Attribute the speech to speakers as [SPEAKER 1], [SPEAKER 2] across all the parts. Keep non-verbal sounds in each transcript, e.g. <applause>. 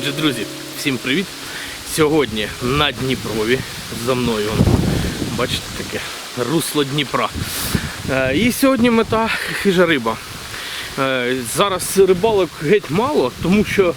[SPEAKER 1] Отже, друзі, всім привіт! Сьогодні на Дніпрові за мною, бачите, таке русло Дніпра. Е, І сьогодні мета хижа риба. Е, Зараз рибалок геть мало, тому що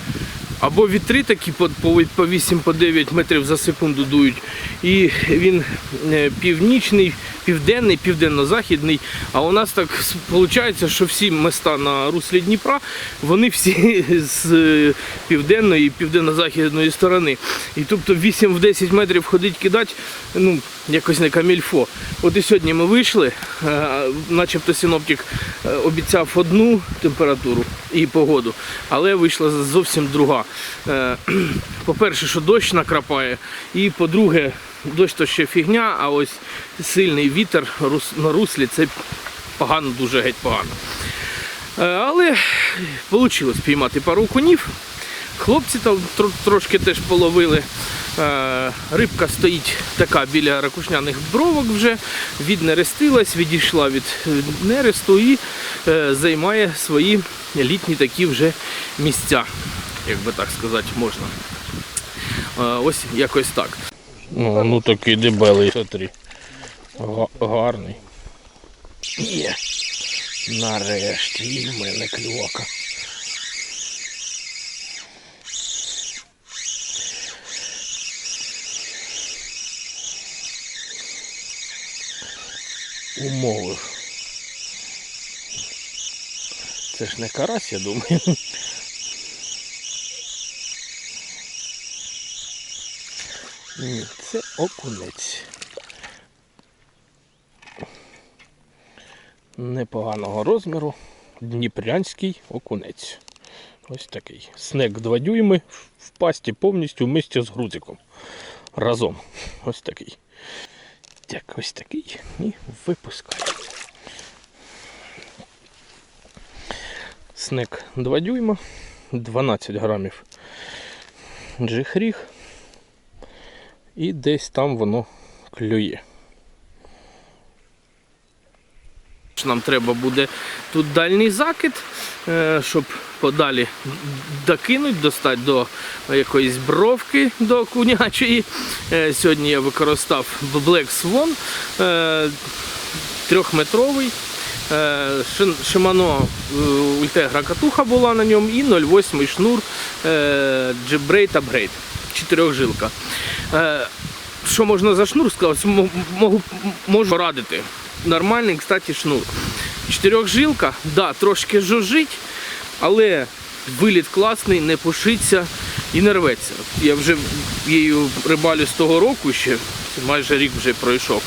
[SPEAKER 1] або вітри такі по 8-9 метрів за секунду дують, і він е, північний, південний, південно-західний. А у нас так виходить, що всі міста на руслі Дніпра, вони всі <laughs> з е, південної і південно-західної сторони. І тобто 8-10 метрів ходить кидати, ну, якось не камільфо. От і сьогодні ми вийшли, е, начебто синоптик е, обіцяв одну температуру і погоду, але вийшла зовсім друга. <clears throat> По-перше, що дощ накрапає, і по-друге, дощ то ще фігня, а ось сильний вітер на руслі це погано, дуже геть погано. Е, Але вийшло спіймати пару конів. Хлопці там трошки теж половили. Е, Рибка стоїть така біля ракушняних бровок вже, віднерестилась, відійшла від е, нересту і займає свої літні такі вже місця, як би так сказати, можна. Ось якось так. Ну, ну такий дебелий. Смотри. Гарний. Є. Нарешті і в мене клювака. Умовив. Це ж не карась, я думаю. Ні, це окунець. Непоганого розміру. Дніпрянський окунець. Ось такий. Снек 2 дюйми в пасті повністю вместе з грузиком. Разом. Ось такий. Так, ось такий. І випускаю. Снек 2 дюйма, 12 грамів джихріг. І десь там воно клює. Нам треба буде тут дальній закид, е, щоб подалі докинуть, достати до якоїсь бровки до кунячої. Е, Сьогодні я використав Black Swan е, трьохметровий. Е, Ultegra катуха була на ньому і 0,8 шнур G-Braid Upgrade. Чотирьохжилка. Е, Що можна за шнур сказати? Можу, можу радити. Нормальний, кстати, шнур. Чотирьохжилка, да, трошки жужжить, але виліт класний, не пушиться і не рветься. Я вже її рибалю з того року ще, майже рік вже пройшов.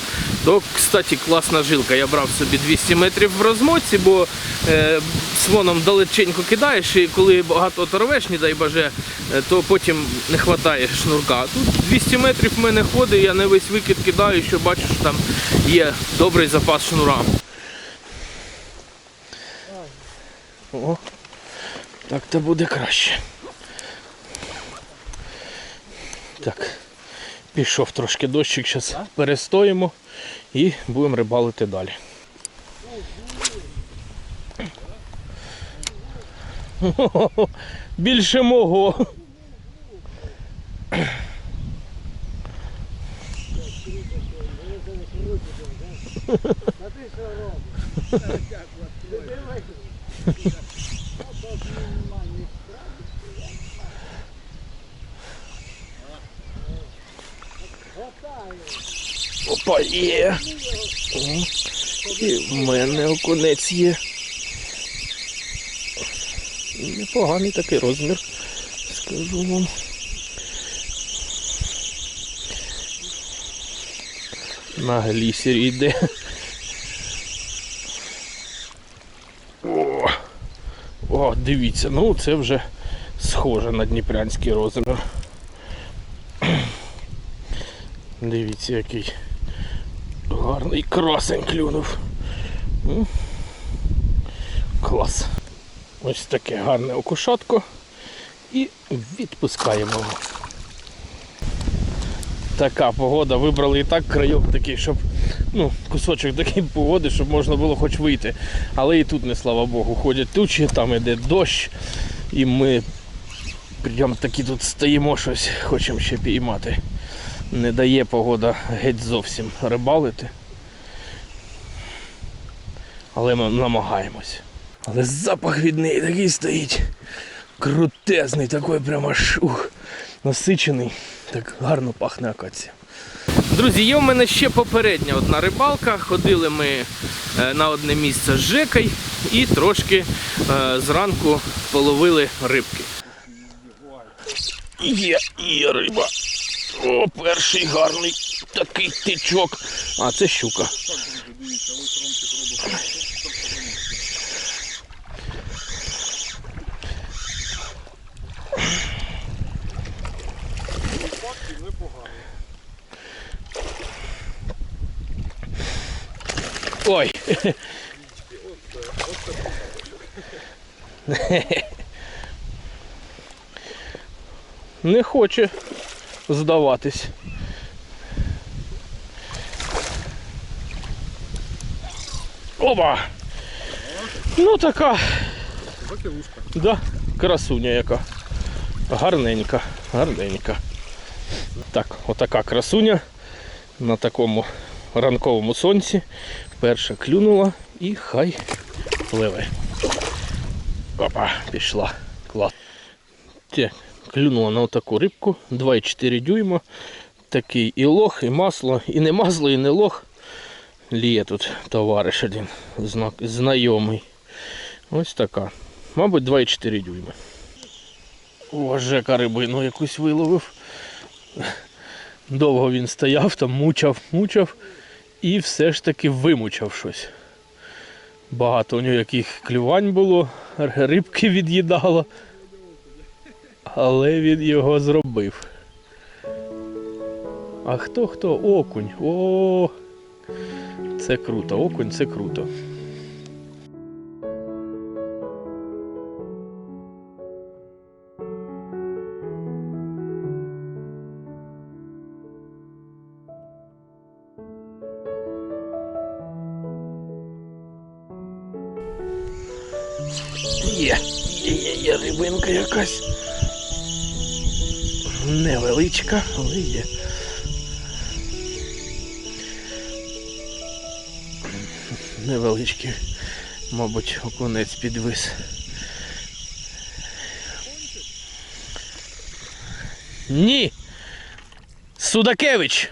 [SPEAKER 1] То, кстати, класна жилка. Я брав собі 200 метрів в розмотці, бо е, своном далеченько кидаєш, і коли багато оторвеш, не дай боже, е, то потім не вистачає шнурка. Тут 200 метрів в мене ходить, я не весь викид кидаю, що бачу, що там є добрий запас шнура. О, так то буде краще. Так, пішов трошки дощик, зараз перестоїмо і будемо рибалити далі. Більше мого. Опа, є. І в мене окунець є. Непоганий такий розмір, скажу вам. На глісері йде. О, о, дивіться, ну це вже схоже на дніпрянський розмір. Дивіться, який гарний красень клюнув. Клас. Ось таке гарне окушатко. І відпускаємо його. Така погода, вибрали і так крайок такий, щоб ну, кусочок такої погоди, щоб можна було хоч вийти. Але і тут не слава Богу, ходять тучі, там іде дощ, і ми Прям таки тут стоїмо щось, хочемо ще піймати. Не дає погода геть зовсім рибалити. Але ми намагаємось. Але запах від неї такий стоїть. Крутезний, такий прямо аж ух, насичений. Так гарно пахне акація. Друзі, є в мене ще попередня одна рибалка. Ходили ми е, на одне місце з Жекой і трошки е, зранку половили рибки. Є, є риба. О, перший гарний такий тичок. А, це щука. Ой. <laughs> Не хоче здаватись. Оба! Ну така. Да, красуня яка. Гарненька, гарненька. Так, отака красуня на такому ранковому сонці. Перша клюнула і хай пливе. Опа, пішла. Клас. Те, клюнула на отаку рибку 2,4 дюйма. Такий і лох, і масло, і не масло, і не лох. Ліє тут товариш один, знак, знайомий. Ось така. Мабуть, 2,4 дюйма. О, Жека рибину якусь виловив. Довго він стояв, там мучав, мучав і все ж таки вимучав щось. Багато у нього яких клювань було, рибки від'їдало, але він його зробив. А хто хто? Окунь. О, це круто, окунь це круто. Є, є, є, рибинка якась. Невеличка, але є. Невеличкий, мабуть, окунець підвис. Ні. Судакевич.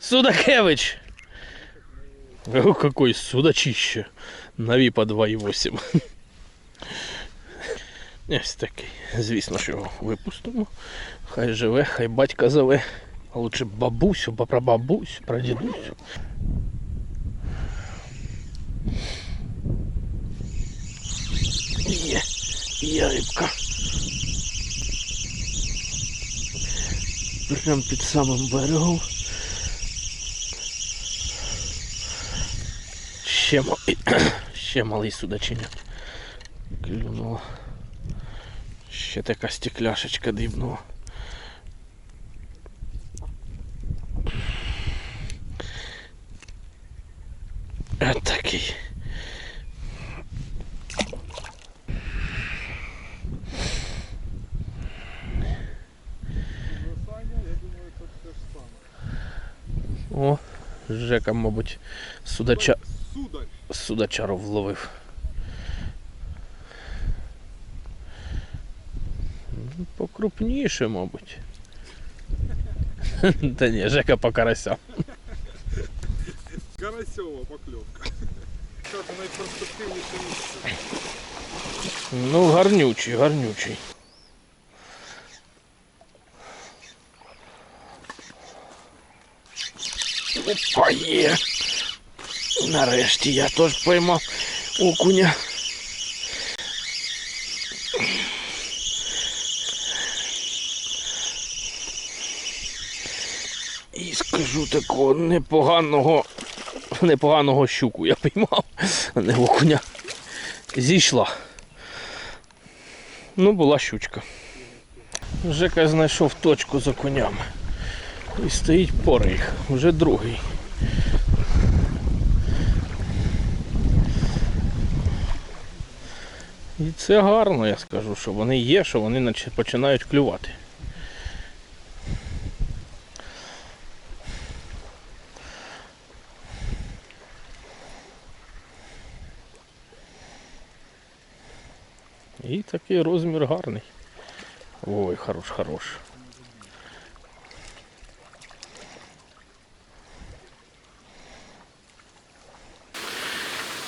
[SPEAKER 1] Судакевич. О, какой судачище. На віпа 2,8. Ось такий. Звісно, що його випустимо. Хай живе, хай батька зове. А лучше бабусю, ба- про бабусю. Є, є рибка. Прям під самим берегом. Ще, малий, <clears throat> ще малий судачиня. Клюнула. Ще така стекляшечка дрібнула. От такий. О, Жека, мабуть, судача... Судачару вловив. Покрупніше, мабуть. <laughs> Та ні, Жека по карасям.
[SPEAKER 2] Карасьова покльовка. Це найперспективніше місце?
[SPEAKER 1] Ну, гарнючий, гарнючий. Опа, є. Нарешті я теж поймав окуня. І скажу такого непоганого, непоганого щуку я піймав, а не окуня. Зійшла. Ну, була щучка. Жека знайшов точку за конями. І стоїть порих, вже другий. І це гарно, я скажу, що вони є, що вони починають клювати. І такий розмір гарний. Ой, хорош, хорош.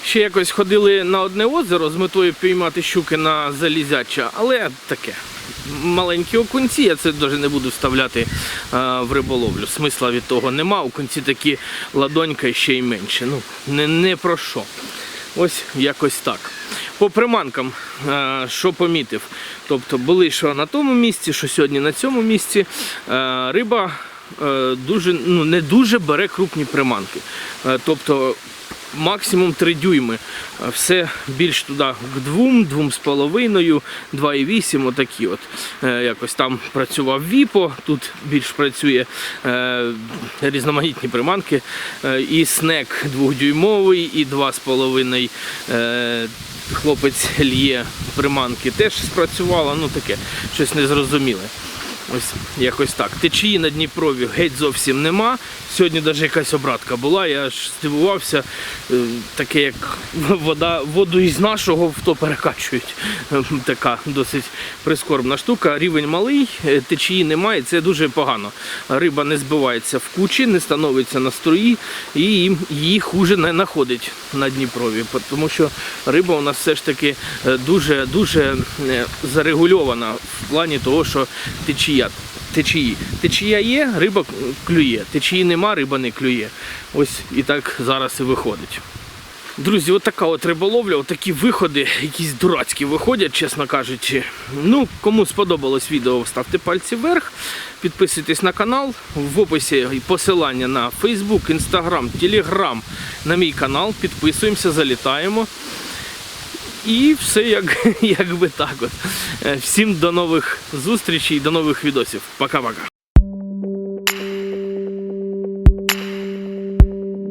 [SPEAKER 1] Ще якось ходили на одне озеро з метою піймати щуки на залізяча, але таке. Маленькі окунці, я це навіть не буду вставляти е, в риболовлю. Смисла від того нема. Окунці такі ладонька ще й менше. Ну, не, не про що. Ось якось так. По приманкам, е, що помітив. Тобто були що на тому місці, що сьогодні на цьому місці. Е, Риба е, дуже, ну, не дуже бере крупні приманки. Тобто максимум 3 дюйми. Все більш туди к 2, 2,5, 2,8, отакі от. Якось там працював Віпо, тут більш працює різноманітні приманки. І снек 2-дюймовий, і 2,5 е, хлопець лє приманки теж спрацювало, ну таке, щось незрозуміле. Ось якось так. Течії на Дніпрові геть зовсім нема. Сьогодні навіть якась обратка була, я аж здивувався. Е, Таке як вода, воду із нашого в то перекачують. Е, Така досить прискорбна штука. Рівень малий, е, течії немає, це дуже погано. Риба не збивається в кучі, не становиться на струї і її хуже не знаходить на Дніпрові. Тому що риба у нас все ж таки е, дуже дуже е, зарегульована в плані того, що течія. Течії. Течія є, риба клює. Течії нема, риба не клює. Ось і так зараз і виходить. Друзі, от така от риболовля, от такі виходи, якісь дурацькі виходять, чесно кажучи. Ну, кому сподобалось відео, ставте пальці вверх, підписуйтесь на канал. В описі посилання на Facebook, Instagram, Telegram на мій канал. Підписуємося, залітаємо. І все як, <laughs> якби так. От. Е, Всім до нових зустрічей, до нових відосів. Пока-пока.